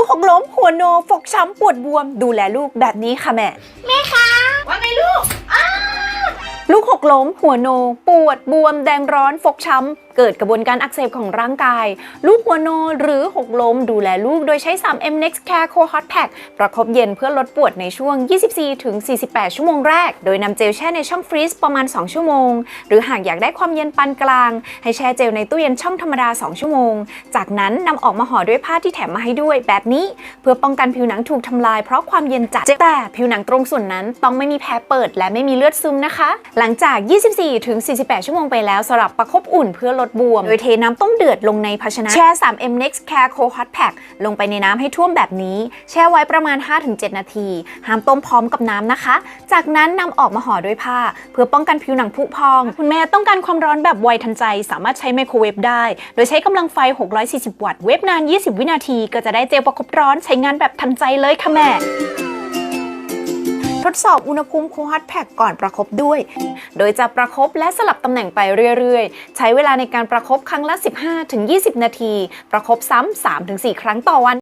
ลูกหกล้มหัวโนฟกช้ำปวดบวม ดูแลลูกแบบนี้ค่ะแม่ว่คะ ลูกหกล้ม หัวโน ปวดบวม แดงร้อน ฟกช้ำ เกิดกระบวนการอักเสบของร่างกาย ลูกหัวโนหรือหกล้ม ดูแลลูกโดยใช้ 3M Next Care Co Hot Pack ประคบเย็นเพื่อลดปวดในช่วง 24-48 ชั่วโมงแรก โดยนำเจลแช่ในช่องฟรีซประมาณ 2 ชั่วโมง หรือหากอยากได้ความเย็นปานกลาง ให้แช่เจลในตู้เย็นช่องธรรมดา 2 ชั่วโมง จากนั้นนำออกมาห่อด้วยผ้าที่แถมมาให้ด้วย แบบนี้เพื่อป้องกันผิวหนังถูกทำลายเพราะความเย็นจัดแต่ผิวหนังตรงส่วนนั้นต้องไม่มีแผลเปิด และไม่มีเลือดซึมนะคะหลังจาก 24-48 ชั่วโมงไปแล้วสำหรับประคบอุ่นเพื่อลดบวม โดยเทน้ำต้มเดือดลงในภาชนะแช่ 3M Next Care Co Hot Pack ลงไปในน้ำให้ท่วมแบบนี้ แช่ไว้ประมาณ 5-7 นาที ห้ามต้มพร้อมกับน้ำนะคะ จากนั้นนำออกมาห่อด้วยผ้า เพื่อป้องกันผิวหนังผุพอง คุณแม่ต้องการความร้อนแบบไวทันใจ สามารถใช้ไมโครเวฟได้ โดยใช้กำลังไฟ 640 วัตต์ เวฟนาน 20 วินาที ก็จะได้เจลประคบร้อนใช้งานแบบทันใจเลยค่ะแม่ ดสอบอุณหภูมิโคฮัตแพ็กก่อนประคบด้วย โดยจะประคบและสลับตำแหน่งไปเรื่อยๆ ใช้เวลาในการประคบครั้งละ 15-20 นาที ประคบซ้ำ3-4 ครั้งต่อวัน